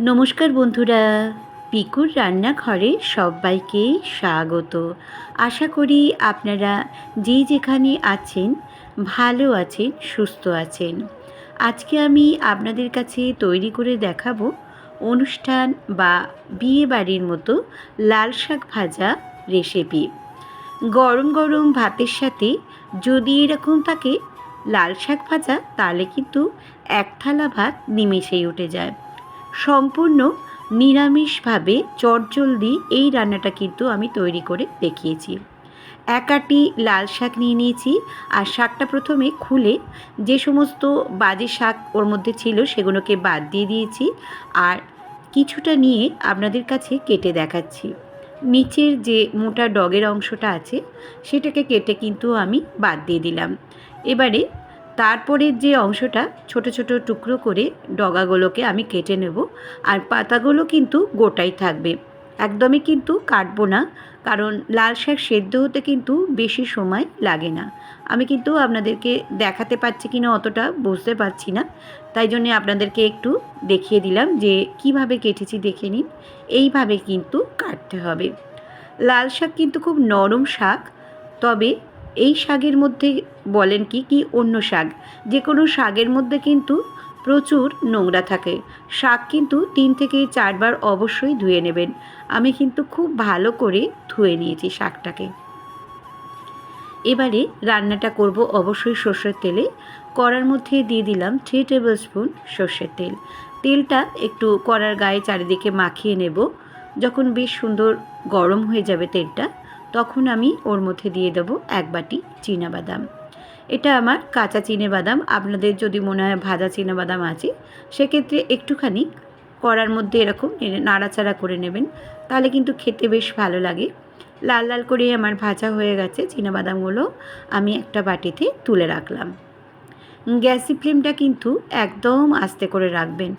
নমস্কার বন্ধুরা। পিকুর রান্নাঘরে সবাইকে স্বাগত। আশা করি আপনারা যে যেখানে আছেন, ভালো আছেন, সুস্থ আছেন। আজকে আমি আপনাদের কাছে তৈরি করে দেখাবো অনুষ্ঠান বা বিয়ে বাড়ির মতো লাল শাক ভাজা রেসিপি গরম গরম ভাতের সাথে যদি এরকম থাকে লাল শাক ভাজা, তাহলে কিন্তু এক থালা ভাত নিমেষেই উঠে যায়। সম্পূর্ণ নিরামিষভাবে চটজলদি এই রান্নাটা কিন্তু আমি তৈরি করে দেখিয়েছি। একাটি লাল শাক নিয়ে নিয়েছি আর শাকটা প্রথমে খুলে যে সমস্ত বাজে শাক ওর মধ্যে ছিল সেগুলোকে বাদ দিয়ে দিয়েছি আর কিছুটা নিয়ে আপনাদের কাছে কেটে দেখাচ্ছি। নিচের যে মোটা ডগের অংশটা আছে সেটাকে কেটে কিন্তু আমি বাদ দিয়ে দিলাম। এবারে তারপরে যে অংশটা, ছোট ছোট টুকরো করে ডগাগুলোকে আমি কেটে নেব আর পাতাগুলো কিন্তু গোটাই থাকবে। একদমই কিন্তু কাটবো না, কারণ লাল শাক সেদ্ধ হতে কিন্তু বেশি সময় লাগে না। আমি কিন্তু আপনাদেরকে দেখাতে পারছি কি না অতটা বুঝতে পারছি না, তাই জন্যে আপনাদেরকে একটু দেখিয়ে দিলাম যে কীভাবে কেটেছি দেখে নিন, এইভাবে কিন্তু কাটতে হবে। লাল শাক কিন্তু খুব নরম শাক, তবে এই শাকের মধ্যে বলেন কি কি অন্য শাক? যে কোনো শাকের মধ্যে কিন্তু প্রচুর নোংরা থাকে। শাক কিন্তু তিন থেকে চারবার অবশ্যই ধুয়ে নেবেন। আমি কিন্তু খুব ভালো করে ধুয়ে নিয়েছি শাকটাকে। এবারে রান্নাটা করব অবশ্যই সর্ষের তেলে। কড়ার মধ্যে দিয়ে দিলাম থ্রি টেবিল স্পুন সর্ষের তেল। তেলটা একটু কড়ার গায়ে চারিদিকে মাখিয়ে নেব। যখন বেশ সুন্দর গরম হয়ে যাবে তেলটা তখন আমি ওর মধ্যে দিয়ে দেব এক বাটি বাদাম। এটা আমার কাঁচা বাদাম। আপনাদের যদি মনে হয় ভাজা বাদাম আছে, সেক্ষেত্রে একটুখানি কড়ার মধ্যে এরকম নাড়াচাড়া করে নেবেন। তাহলে কিন্তু খেতে বেশ ভালো লাগে। লাল লাল করে আমার ভাজা হয়ে গেছে বাদামগুলো। আমি একটা বাটিতে তুলে রাখলাম। গ্যাসি ফ্লেমটা কিন্তু একদম আস্তে করে রাখবেন।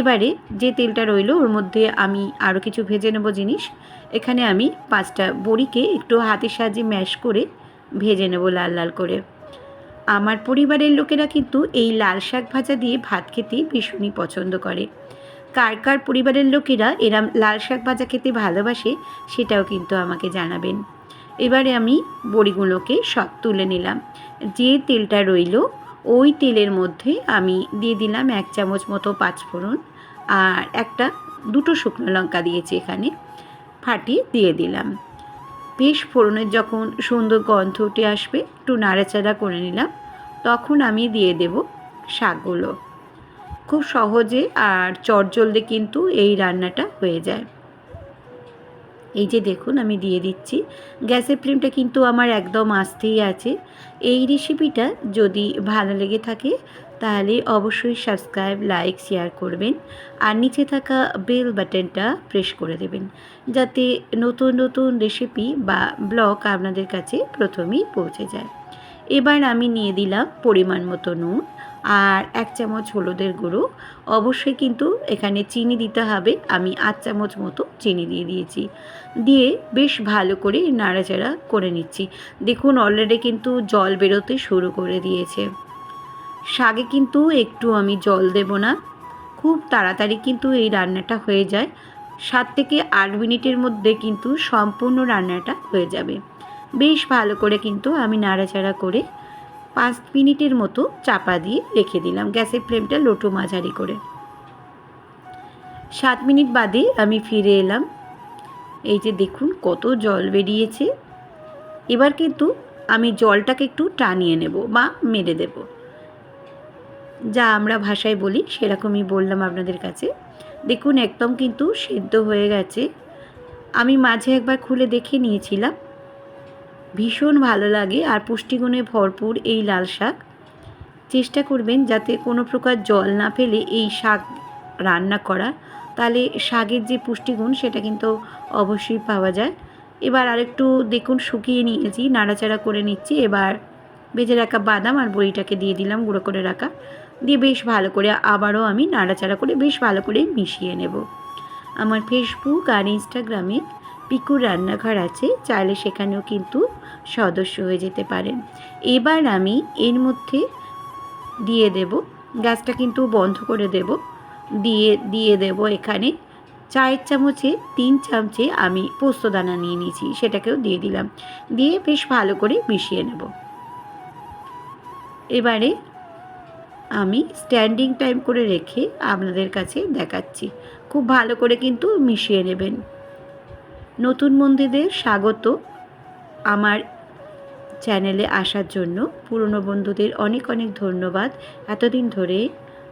এবারে যে তেলটা রইল, ওর মধ্যে আমি আরও কিছু ভেজে নেব জিনিস। এখানে আমি পাঁচটা বড়িকে একটু হাতের সাহায্যে ম্যাশ করে ভেজে নেব লাল লাল করে। আমার পরিবারের লোকেরা কিন্তু এই লাল শাক ভাজা দিয়ে ভাত খেতে ভীষণই পছন্দ করে। কার কার পরিবারের লোকেরা এরম লাল শাক ভাজা খেতে ভালোবাসে, সেটাও কিন্তু আমাকে জানাবেন। এবারে আমি বড়িগুলোকে সব তুলে নিলাম। যে তেলটা রইল ওই তেলের মধ্যে আমি দিয়ে দিলাম এক চামচ মতো পাঁচফোড়ন আর একটা দুটো শুকনো লঙ্কা দিয়েছি এখানে, ফাটিয়ে দিয়ে দিলাম। বেশ ফোড়নের যখন সুন্দর গন্ধ উঠে আসবে, একটু নাড়াচাড়া করে নিলাম, তখন আমি দিয়ে দেব শাকগুলো। খুব সহজে আর চটজলদি কিন্তু এই রান্নাটা হয়ে যায়। এই যে দেখুন, আমি দিয়ে দিচ্ছি। গ্যাসের ফ্লেমটা কিন্তু আমার একদম আস্তেই আছে। এই রেসিপিটা যদি ভালো লেগে থাকে, তাহলে অবশ্যই সাবস্ক্রাইব, লাইক, শেয়ার করবেন। আর নিচে থাকা বেল বাটনটা প্রেস করে দেবেন, যাতে নতুন নতুন রেসিপি বা ব্লগ আপনাদের কাছে প্রথমেই পৌঁছে যায়। এবার আমি নিয়ে দিলাম পরিমাণ মতো নুন। আর এক চামচ হলুদের গুঁড়ো। অবশ্যই কিন্তু এখানে চিনি দিতে হবে। আমি আট চামচ মতো চিনি দিয়ে দিয়েছি। দিয়ে বেশ ভালো করে নাড়াচাড়া করে নিচ্ছি। দেখুন অলরেডি কিন্তু জল বেরোতে শুরু করে দিয়েছে। শাগে কিন্তু একটু আমি জল দেব না। খুব তাড়াতাড়ি কিন্তু এই রান্নাটা হয়ে যায়। সাত থেকে আট মিনিটের মধ্যে কিন্তু সম্পূর্ণ রান্নাটা হয়ে যাবে। বেশ ভালো করে কিন্তু আমি নাড়াচাড়া করে পাঁচ মিনিটের মতো চাপা দিয়ে রেখে দিলাম গ্যাসের ফ্লেমটা লোটো মাঝারি করে। সাত মিনিট বাদে আমি ফিরে এলাম। এই যে দেখুন কত জল বেরিয়েছে। এবার কিন্তু আমি জলটাকে একটু টানিয়ে নেব বা মেরে দেব। যা আমরা ভাষায় বলি, সেরকমই বললাম আপনাদের কাছে। দেখুন একদম কিন্তু সেদ্ধ হয়ে গেছে। আমি মাঝে একবার খুলে দেখে নিয়েছিলাম। ভীষণ ভালো লাগে আর পুষ্টিগুণে ভরপুর এই লাল শাক। চেষ্টা করবেন যাতে কোনো প্রকার জল না ফেলে এই শাক রান্না করা। তাহলে শাকের যে পুষ্টিগুণ সেটা কিন্তু অবশ্যই পাওয়া যায়। এবার আরেকটু দেখুন শুকিয়ে নিয়েছি, নাড়াচাড়া করে নিচ্ছি। এবার ভেজে রাখা বাদাম আর বড়িটাকে দিয়ে দিলাম, গুঁড়ো করে রাখা। দিয়ে বেশ ভালো করে আবারও আমি নাড়াচাড়া করে বেশ ভালো করে মিশিয়ে নেব। আমার ফেসবুক আর ইনস্টাগ্রামে পিকুর রান্নাঘর আছে, চাইলে সেখানেও কিন্তু সদস্য হয়ে যেতে পারেন এবার আমি এর মধ্যে দিয়ে দেব, গ্যাসটা কিন্তু বন্ধ করে দেব, দিয়ে দিয়ে দেব এখানে। চায়ের চামচে, তিন চামচে আমি পোস্তদানা নিয়ে নিয়েছি, সেটাকেও দিয়ে দিলাম। দিয়ে বেশ ভালো করে মিশিয়ে নেব। এবারে আমি স্ট্যান্ডিং টাইম করে রেখে আপনাদের কাছে দেখাচ্ছি। খুব ভালো করে কিন্তু মিশিয়ে নেবেন। নতুন বন্ধুদের স্বাগত। আমার চ্যানেলে আসার জন্য পুরনো বন্ধুদের অনেক অনেক ধন্যবাদ এতদিন ধরে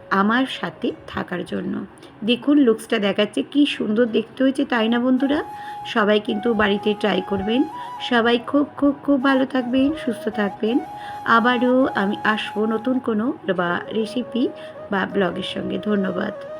আমার সাথে থাকার জন্য। দেখুন লুকসটা দেখাচ্ছে, কি সুন্দর দেখতে হয়েছে, তাই না বন্ধুরা? সবাই কিন্তু বাড়িতে ট্রাই করবেন। সবাই খুব খুব খুব ভালো থাকবেন, সুস্থ থাকবেন। আবারও আমি আসব নতুন কোনো বা রেসিপি বা ব্লগের সঙ্গে। ধন্যবাদ।